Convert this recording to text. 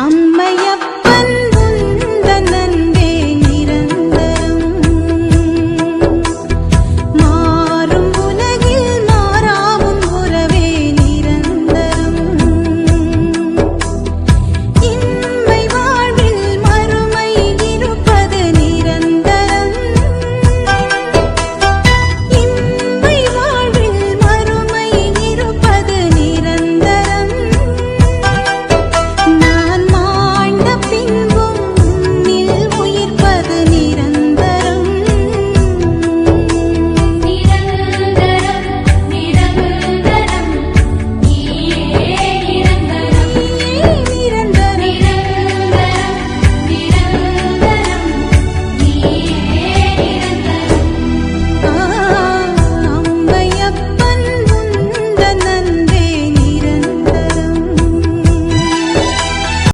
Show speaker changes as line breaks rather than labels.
అమ్మయ్య